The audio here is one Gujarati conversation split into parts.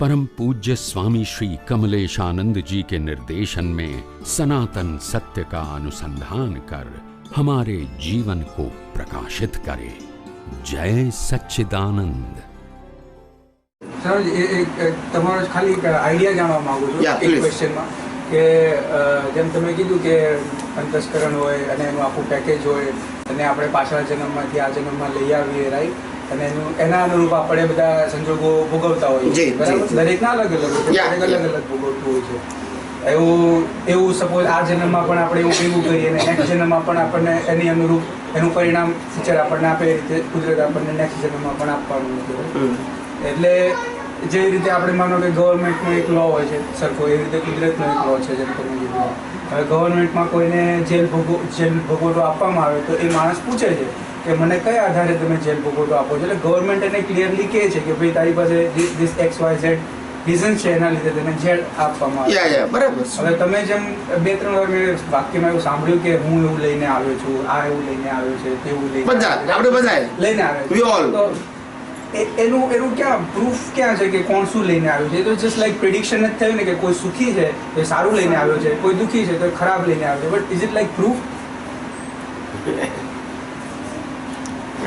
परम पूज्य स्वामी श्री कमलेशानंद जी के निर्देशन में सनातन सत्य का अनुसंधान कर हमारे जीवन को प्रकाशित करे जय सच्चिदानंद સર એ એક એક તમારો ખાલી એક આઈડિયા જાણવા માંગુ છું Yeah, એક please. ક્વેશ્ચનમાં કે અ, જેમ તમે કીધું કે અંતસ્કરણ હોય અને એનું આખું પેકેજ હોય અને આપણે પાછલા જન્મમાંથી આ જન્મમાં લઈ આવીએ રાઈટ અને એનું એના અનુરૂપ આપણે બધા સંજોગો ભોગવતા હોઈએ છે બરાબર. દરેકના અલગ અલગ હોય અલગ અલગ ભોગવતું હોય છે. એવું એવું સપોઝ આ જન્મમાં પણ આપણે એવું ભેગું કરીએ અને નેક્સ્ટ જન્મમાં પણ આપણને એની અનુરૂપ એનું પરિણામ ટીચર આપણને આપે એ રીતે કુદરત આપણને નેક્સ્ટ જન્મમાં પણ આપવાનું હોય એટલે જે રીતે આપણે માનો કે ગવર્મેન્ટનો એક લો હોય છે સરખો એ રીતે કુદરતનો એક લો છે જેમ તમે કીધું. હવે ગવર્મેન્ટમાં કોઈને જેલ ભોગવ જેલ ભોગવટો આપવામાં આવે તો એ માણસ પૂછે છે કે મને કયા આધારે તમે જેલ ભોગવટો આપો છો? એટલે ગવર્મેન્ટ એને ક્લિયરલી કહે છે કે ભાઈ તારી પાસે this X Y Z reason છે એના લીધે તને જેલ આપવામાં આવે. બરાબર. હવે તમે જેમ બે ત્રણ વાર મેં વાક્યમાં એવું સાંભળ્યું કે હું એવું લઈને આવ્યો છું આ એવું લઈને આવ્યો છે તેવું લઈને બધા આપણે બધા લઈને આવે We તો એ- એનું એનું ક્યાં પ્રૂફ ક્યાં છે કે કોણ શું લઈને આવ્યું છે? એ તો જસ્ટ લાઈક પ્રિડિક્શન જ થયું ને કે કોઈ સુખી છે એ સારું લઈને આવ્યો છે કોઈ દુઃખી છે તો ખરાબ લઈને આવ્યો છે. But is it like proof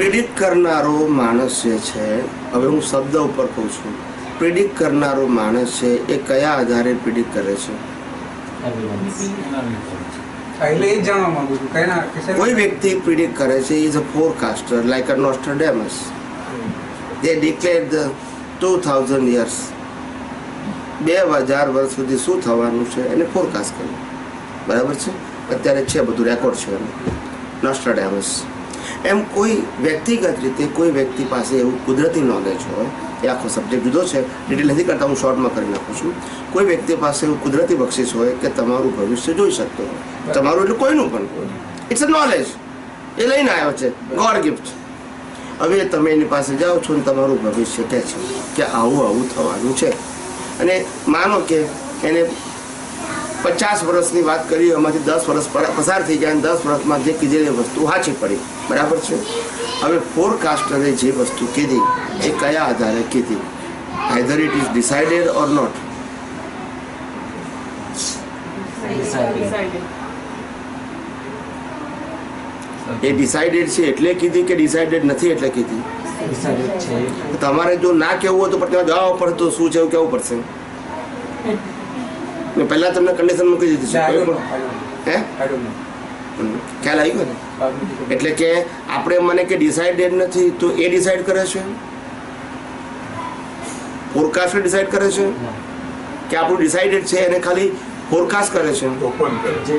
predict કરનારો માણસ જે છે હવે હું શબ્દ ઉપર કહું છું પ્રિડિક્ટ કરનારો માણસ છે એ કયા આધારે પ્રિડિક્ટ કરે છે? જ કઈ વ્યક્તિ પ્રિડિક્ટ કરે છે is a forecaster like a Nostradamus they declare the two thousand years બે હજાર વર્ષ સુધી શું થવાનું છે એને ફોરકાસ્ટ કર્યું. બરાબર છે? અત્યારે છે બધું રેકોર્ડ છે એનું. નોસ્ટરડેમસ એમ કોઈ વ્યક્તિગત રીતે કોઈ વ્યક્તિ પાસે એવું કુદરતી નોલેજ હોય, એ આખો સબ્જેક્ટ જુદો છે ડિટેલ નથી કરતા, હું શોર્ટમાં કરી નાખું છું. કોઈ વ્યક્તિ પાસે એવું કુદરતી બક્ષિસ હોય કે તમારું ભવિષ્ય જોઈ શકતો હોય. તમારું એટલે કોઈનું પણ ઇટ્સ અ નોલેજ એ લઈને આવ્યો છે. ગોડ ગિફ્ટ હવે તમે એની પાસે જાઓ છો ને તમારું ભવિષ્ય કહે છે કે આવું આવું થવાનું છે. અને માનો કે એને પચાસ વર્ષની વાત કરી એમાંથી દસ વર્ષ પર- પસાર થઈ ગયા અને દસ વર્ષમાં જે કીધેલી વસ્તુ સાચી પડી. બરાબર છે? હવે ફોરકાસ્ટરે જે વસ્તુ કીધી એ કયા આધારે કીધી? Either it is decided or not A decided છે એટલે કીધી કે ડિસાઇડેડ નથી એટલે કીધી? તમારે જો ના કહેવું હોય તો પણ તમે જવાબ પડે તો શું છે એવું કેવું પડશે? મેં પહેલા તમને કન્ડિશન મૂકી દીધી છે. હે? ખ્યાલ આવી ગયો એટલે કે આપણે મને કે ડિસાઇડેડ નથી તો એ ડિસાઇડ કરે છે? ફોરકાસ્ટ ડિસાઇડ કરે છે? કે આપણું ડિસાઇડેડ છે એને ખાલી ફોરકાસ્ટ કરે છે? ઓપન કરે. છે.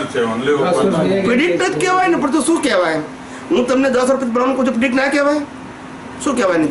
જ છે ઓનલી ઓપન પ્રિડિક્ટ જ કહેવાય ને પણ તો શું કહેવાય? હું તમને દસ રૂપિયા પ્રમાણ કહું છું પ્રિડિક્ટ ના કહેવાય? શું કહેવાય નહીં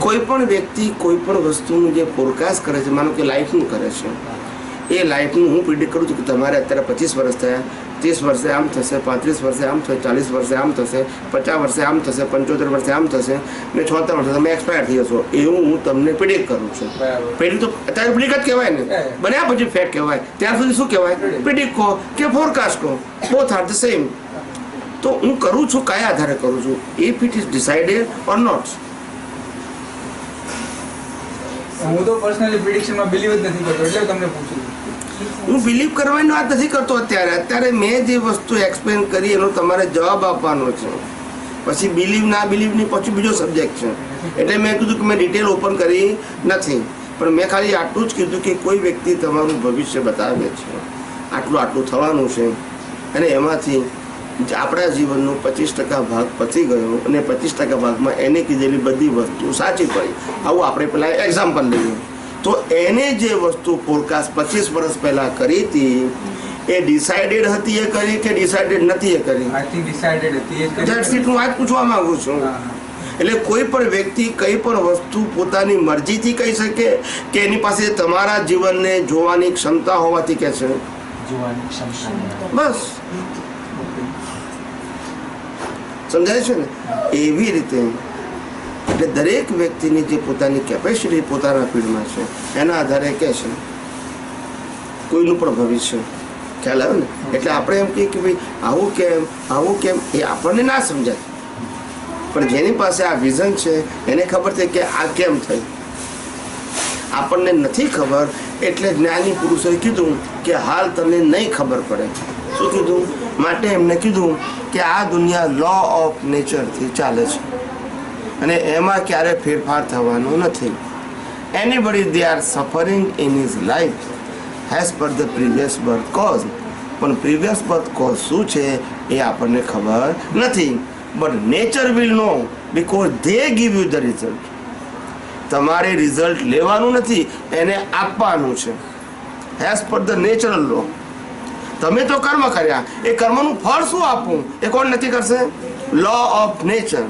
કોઈ પણ વ્યક્તિ કોઈ પણ વસ્તુનું જે ફોરકાસ્ટ કરે છે માનો કે લાઈફનું કરે છે એ લાઈફનું હું પ્રિડિક્ટ કરું છું કે તમારે અત્યારે પચીસ વર્ષ થયા ત્રીસ વર્ષે આમ થશે પાંત્રીસ વર્ષે આમ થશે ચાલીસ વર્ષે આમ થશે પચાસ વર્ષે આમ થશે પંચોતેર વર્ષે આમ થશે ને છોતેર વર્ષે તમે એક્સપાયર થઈ જશો એવું હું તમને પ્રિડિક્ટ કરું છું. બરાબર. તો અત્યારે પ્રિડિક્ટ જ કહેવાય ને. બન્યા પછી ફેક્ટ કહેવાય. ત્યાં સુધી શું કહેવાય? પ્રિડિક્ટ કહો કે ફોરકાસ્ટ કહો. બોથ આર ધ સેમ તો હું કરું છું કયા આધારે કરું છું? If it is decided or not હું તો પર્સનલી પ્રિડિક્શનમાં બિલીવ જ નથી કરતો એટલે તમને પૂછું. હું બિલીવ કરવાની વાત નથી કરતો અત્યારે. અત્યારે મેં જે વસ્તુ એક્સપ્લેન કરી એનો તમારે જવાબ આપવાનો છે. પછી બિલીવ ના બિલીવની પછી બીજો સબ્જેક્ટ છે. એટલે મેં કીધું કે મેં ડિટેલ ઓપન કરી નથી. પણ મેં ખાલી આટલું જ કીધું કે કોઈ વ્યક્તિ તમારું ભવિષ્ય બતાવે છે. આટલું આટલું થવાનું છે. અને એમાંથી આપણા જીવનનો પચીસ ટકા ભાગ પતી ગયો અને પચીસ ટકા ભાગમાં એને કીધેલી બધી વસ્તુ સાચી પડી. આવું આપણે પેલા એક્ઝામ્પલ લઈએ. તો એને જે વસ્તુ ફોરકાસ્ટ પચીસ વર્ષ પહેલા કરી હતી એ ડિસાઇડેડ હતી એ કરી કે ડિસાઇડેડ નથી એ કરી? આઈ થિંક ડિસાઇડેડ હતી એ કરી. It, હું આજ પૂછવા માંગુ છું. એટલે કોઈ પણ વ્યક્તિ કઈ પણ વસ્તુ પોતાની મરજીથી કહી શકે કે એની પાસે તમારા જીવનને જોવાની ક્ષમતા હોવાથી કે છે? જોવાની ક્ષમતા બસ. સમજાય છે ને? એવી રીતે. એટલે દરેક વ્યક્તિની જે પોતાની કેપેસિટી પોતાના ફિલ્ડમાં છે, એના આધારે કહે છે કોઈનું પણ ભવિષ્ય. ખ્યાલ આવે ને? એટલે આપણે એમ કહીએ કે ભાઈ, આવું કેમ આવું કેમ, એ આપણને ના સમજાય. પણ જેની પાસે આ વિઝન છે, એને ખબર છે કે આ કેમ થઈ આપણને નથી ખબર, એટલે જ્ઞાની પુરુષોએ કીધું કે હાલ તને નહીં ખબર પડે. શું કીધું? માટે એમને કીધું કે આ દુનિયા લો ઓફ નેચરથી ચાલે છે. અને એમાં ક્યારે ફેરફાર થવાનો નથી. Anybody they are suffering in his life has per the previous birth cause પણ પ્રીવિયસ બર્થ કોઝ શું છે એ આપણને ખબર નથી. But nature will know because they give you the result તમારે રિઝલ્ટ લેવાનું નથી, એને આપવાનું છે. હેઝ પર ધ નેચરલ લો તમે તો કર્મ કર્યા, એ કર્મનું ફળ શું આપવું એ કોણ નક્કી કરશે? Law of nature